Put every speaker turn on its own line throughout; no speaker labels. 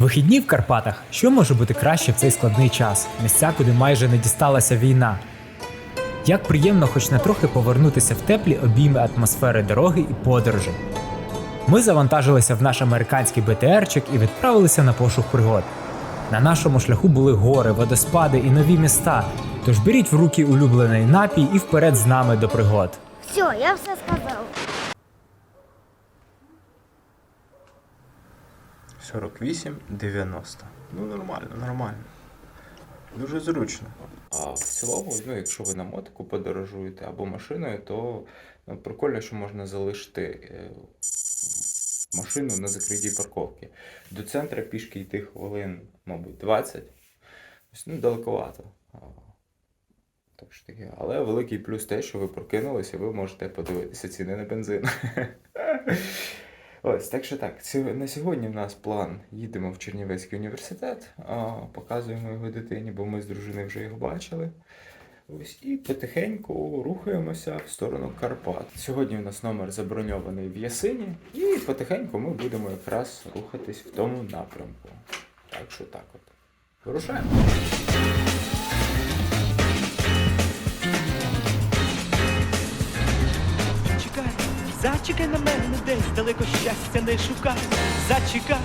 Вихідні в Карпатах. Що може бути краще в цей складний час? Місця, куди майже не дісталася війна. Як приємно хоч на трохи повернутися в теплі обійми атмосфери дороги і подорожі. Ми завантажилися в наш американський БТРчик і відправилися на пошук пригод. На нашому шляху були гори, водоспади і нові міста. Тож беріть в руки улюблений напій і вперед з нами до пригод.
Все, я все сказав.
48,90. Ну нормально, нормально. Дуже зручно. А в цілому, ну, якщо ви на мотику подорожуєте або машиною, то ну, прикольно, що можна залишити е, машину на закритій парковці. До центра пішки йти хвилин, мабуть, 20. Ось, ну, далековато. Так що таке. Але великий плюс те, що ви прокинулися, ви можете подивитися ціни на бензин. Ось, так що так, на сьогодні в нас план. Їдемо в Чернівецький університет, показуємо його дитині, бо ми з дружиною вже його бачили. Ось і потихеньку рухаємося в сторону Карпат. Сьогодні у нас номер заброньований в Ясині, і потихеньку ми будемо якраз рухатись в тому напрямку. Так що так от. Вирушаємо.
Зачекай на мене, десь далеко щастя не шукай. Зачекай,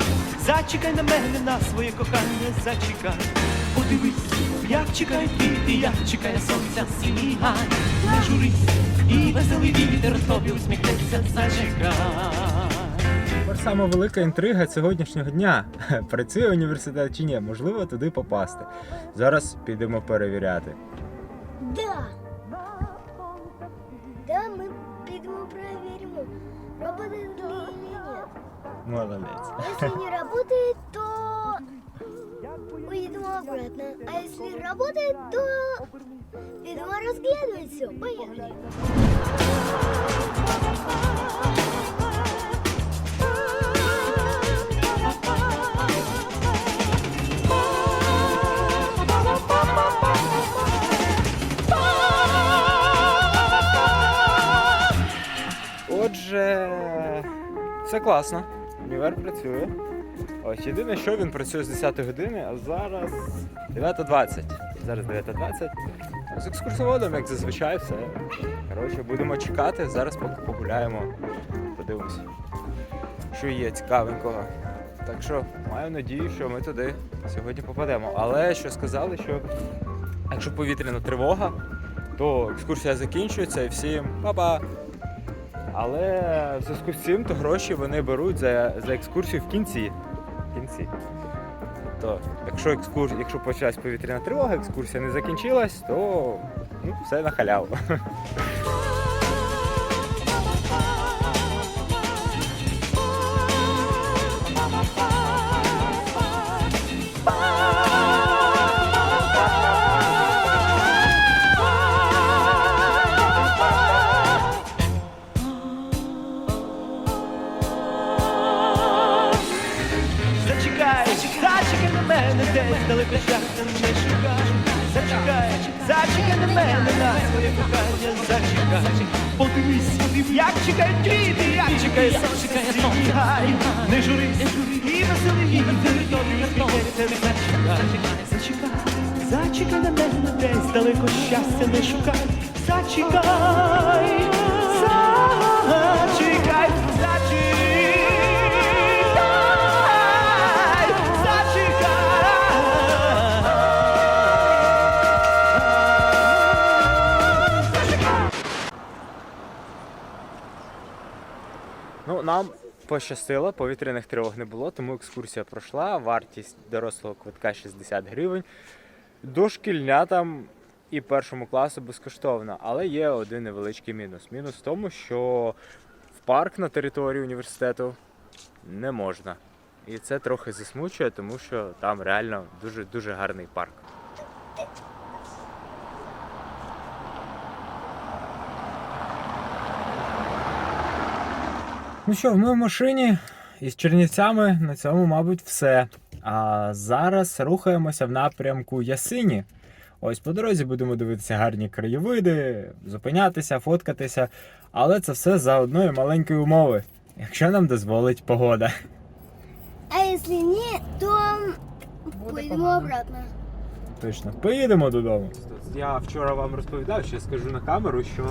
зачекай на мене, на своє кохання, зачекай. Подивись, як чекає квіти, як чекає сонця синій гай. Не журись, і веселий вітер тобі усміхнеться, зачекай.
Тепер сама велика інтрига сьогоднішнього дня. Працює університет чи ні? Можливо, туди попасти. Зараз підемо перевіряти.
Да,
Молодець.
Если не работает, то уедем обратно. А если работает, то идем разглядывать все. Поехали.
Отже, все класно. Універ працює. Ось єдине, що він працює з 10 години, а зараз 9.20. Зараз 9.20. З екскурсоводом, як зазвичай, все. Коротше, будемо чекати. Зараз поки погуляємо, подивимося, що є цікавенького. Так що маю надію, що ми туди сьогодні попадемо. Але що сказали, що якщо повітряна тривога, то екскурсія закінчується і всім па-па! Але в зв'язку з цим, то гроші вони беруть за, за екскурсію в кінці. В кінці. То, якщо екскурс, якщо почалась повітряна тривога, екскурсія не закінчилась, то ну, все на халяву.
далеко щастя не шукай. Зачекай, зачекай на мене, на своє кохання, зачекай. Подивись, як чекають квіти, як чекає сонце, гай. Не журись, і веселий вітер, тобі усміхнеться, зачекай. Зачекай, зачекай на мене, десь далеко щастя не шукай. Зачекай,
нам пощастило, повітряних тривог не було, тому екскурсія пройшла. Вартість дорослого квитка 60 гривень. Дошкільнятам і першому класу безкоштовно. Але є один невеличкий мінус. Мінус в тому, що в парк на території університету не можна. І це трохи засмучує, тому що там реально дуже дуже гарний парк. Ну що, ми в машині із Чернівцями на цьому, мабуть, все. А зараз рухаємося в напрямку Ясині. Ось по дорозі будемо дивитися гарні краєвиди, зупинятися, фоткатися. Але це все за одної маленької умови, якщо нам дозволить погода.
А если нет, то пойдем обратно.
Точно. Поїдемо додому. Я вчора вам розповідав, ще скажу на камеру, що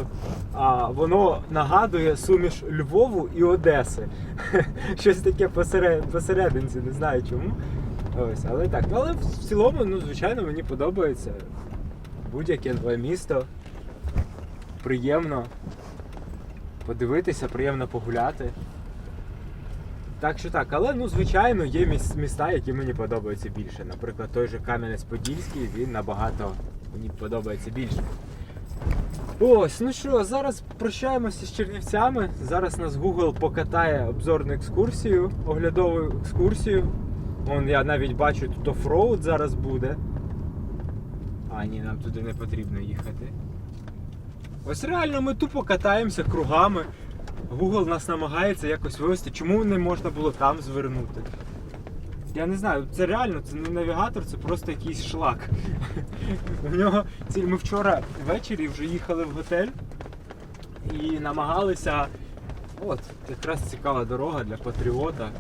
а, воно нагадує суміш Львову і Одеси. Щось таке посеред, посерединці, не знаю чому. Ось, але так. Але в цілому, ну, звичайно, мені подобається. Будь-яке нове місто. Приємно подивитися, приємно погуляти. Так що так, але ну звичайно є міста, які мені подобаються більше. Наприклад, той же Кам'янець-Подільський, він набагато мені подобається більше. Ось, ну що, зараз прощаємося з Чернівцями. Зараз нас Google покатає обзорну екскурсію, оглядову екскурсію. Вон я навіть бачу, тут офроуд зараз буде. А, ні, нам туди не потрібно їхати. Ось реально ми тупо катаємося кругами. Google нас намагається якось вивести. Чому не можна було там звернути? Я не знаю, це реально, це не навігатор, це просто якийсь шлак. У нього ми вчора ввечері вже їхали в готель і намагалися. От, якраз цікава дорога для патріота.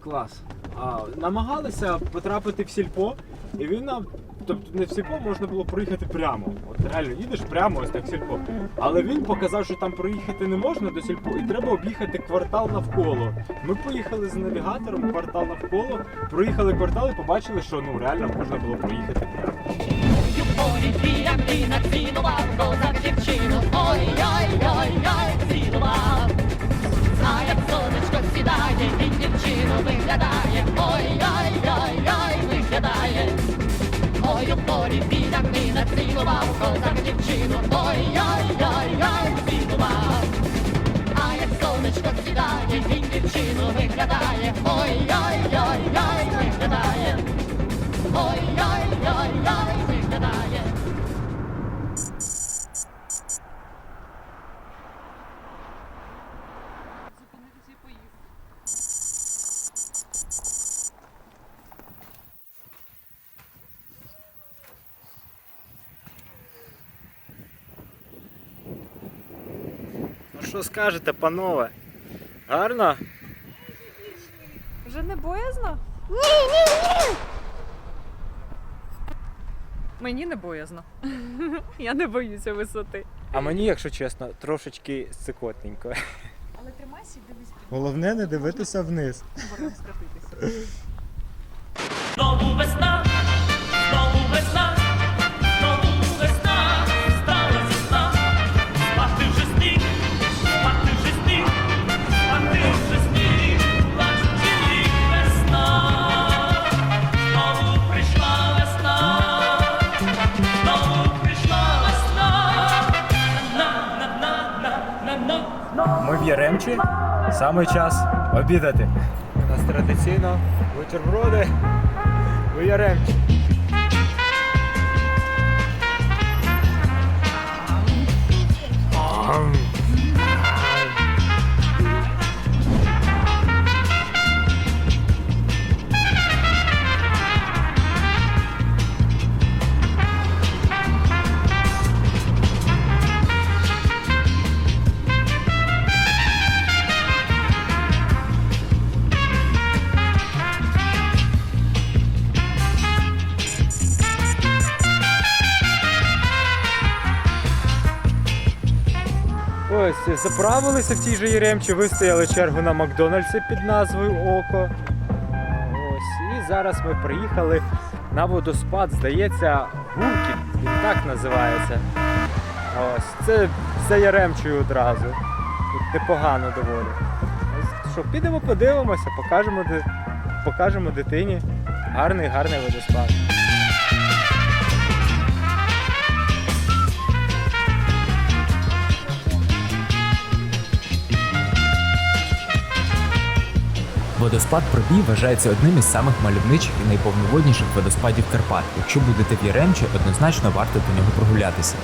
Клас. А, намагалися потрапити в сільпо, і він нам. Тобто не в сільпо можна було проїхати прямо. От реально їдеш прямо ось так сільпо. Але він показав, що там проїхати не можна до сільпо, і треба об'їхати квартал навколо. Ми поїхали з навігатором квартал навколо, проїхали квартал і побачили, що ну реально можна було проїхати прямо.
Сідає, і дівчину виглядає, ой-ой-ой-ой, виглядає. Ой, у полі піраміна цілував, козак дівчину, ой-ой-ой-ой, цілував. А як сонечко сідає, він дівчину виглядає, ой-ой-ой-ой, виглядає. Ой-ой-ой-ой,
що скажете, панове? Гарно?
Вже не боязно?
Ні, ні, ні.
Мені не боязно. Я не боюся висоти.
А мені, якщо чесно, трошечки цикотненько.
Але тримайся і дивись
Головне не дивитися вниз.
скатитися.
Знову весна, знову
Ми в Яремчі. Саме час обідати. У нас традиційно бутерброди в Яремчі. Ось, заправилися в тій же Яремчі, вистояли чергу на Макдональдсі під назвою Око. Ось, і зараз ми приїхали на водоспад, здається, Гуркіт, він так називається. Ось, це за Яремчою одразу. Тут непогано доволі. Що, підемо подивимося, покажемо, покажемо дитині. Гарний, гарний водоспад.
Водоспад Пробій вважається одним із самих мальовничих і найповноводніших водоспадів Карпат. Якщо будете в Яремчі, однозначно варто до нього прогулятися.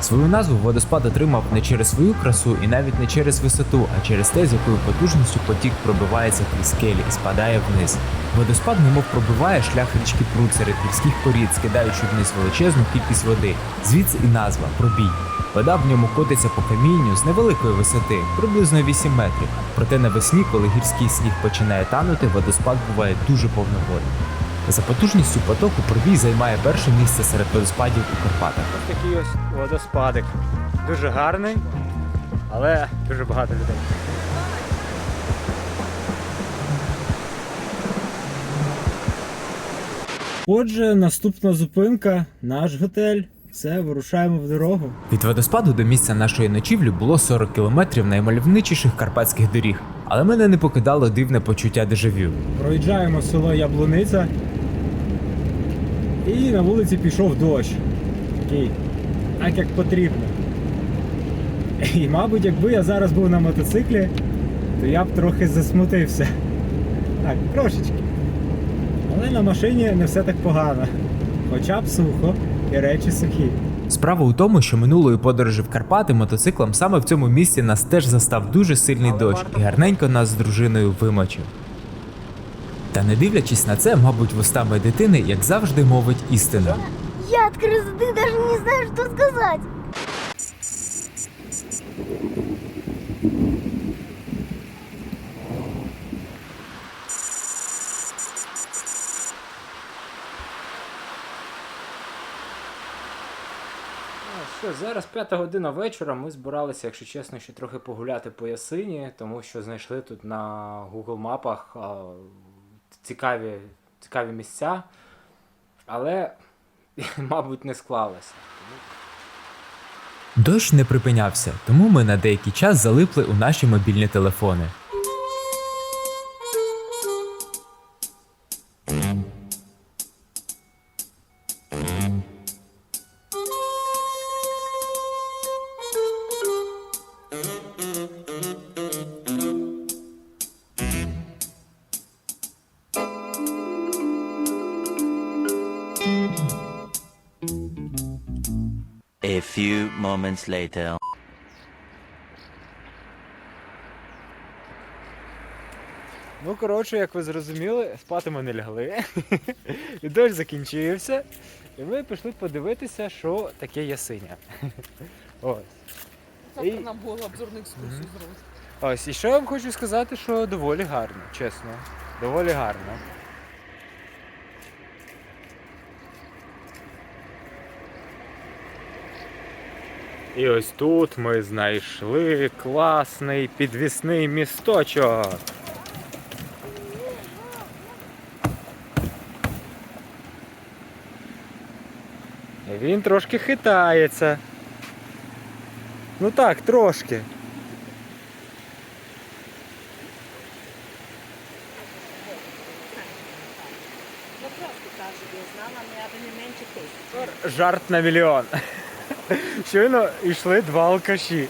Свою назву водоспад отримав не через свою красу і навіть не через висоту, а через те, з якою потужністю потік пробивається крізь скелі і спадає вниз. Водоспад немов пробиває шлях річки Прут серед гірських порід, скидаючи вниз величезну кількість води. Звідси і назва пробій. Вода в ньому котиться по камінню з невеликої висоти, приблизно 8 метрів. Проте навесні, коли гірський сніг починає танути, водоспад буває дуже повноводним. За потужністю потоку пробій займає перше місце серед водоспадів у Карпатах.
Ось такий ось водоспадик. Дуже гарний, але дуже багато людей. Отже, наступна зупинка наш готель. Все, вирушаємо в дорогу.
Від водоспаду до місця нашої ночівлі було 40 кілометрів наймальовничіших карпатських доріг, але мене не покидало дивне почуття дежавю.
Проїжджаємо село Яблуниця. І на вулиці пішов дощ. Такий, так як потрібно. І, мабуть, якби я зараз був на мотоциклі, то я б трохи засмутився. Так, трошечки. Але на машині не все так погано. Хоча б сухо і речі сухі.
Справа у тому, що минулої подорожі в Карпати мотоциклом саме в цьому місці нас теж застав дуже сильний дощ і гарненько нас з дружиною вимочив. Та не дивлячись на це, мабуть, вустами дитини, як завжди, мовить істину.
Я от красоты даже не знаю, что сказать.
Ну що, зараз п'ята година вечора. Ми збиралися, якщо чесно, ще трохи погуляти по Ясині, тому що знайшли тут на Google мапах цікаві, цікаві місця, але, мабуть, не склалося.
Дощ не припинявся, тому ми на деякий час залипли у наші мобільні телефони.
A few moments later.
Ну, коротше, як ви зрозуміли, спати ми не лягли. І дощ закінчився. І ми пішли подивитися, що таке ясиня. Ось.
Завтра
І-
нам було обзорну екскурсію зробити.
Ось, і що я вам хочу сказати, що доволі гарно, чесно. Доволі гарно. І ось тут ми знайшли класний підвісний місточок. Він трошки хитається. Ну так, трошки. Жарт на мільйон. Щойно йшли два алкаші.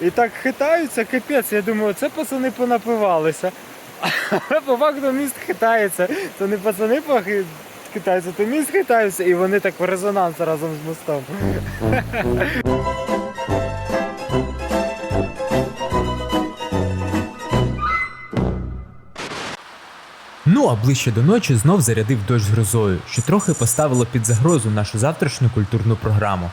І так хитаються, капець. Я думаю, це пацани понапивалися. Але по факту міст хитається. То не пацани хитаються, то міст хитається, і вони так в резонанс разом з мостом.
Ну а ближче до ночі знов зарядив дощ з грозою, що трохи поставило під загрозу нашу завтрашню культурну програму.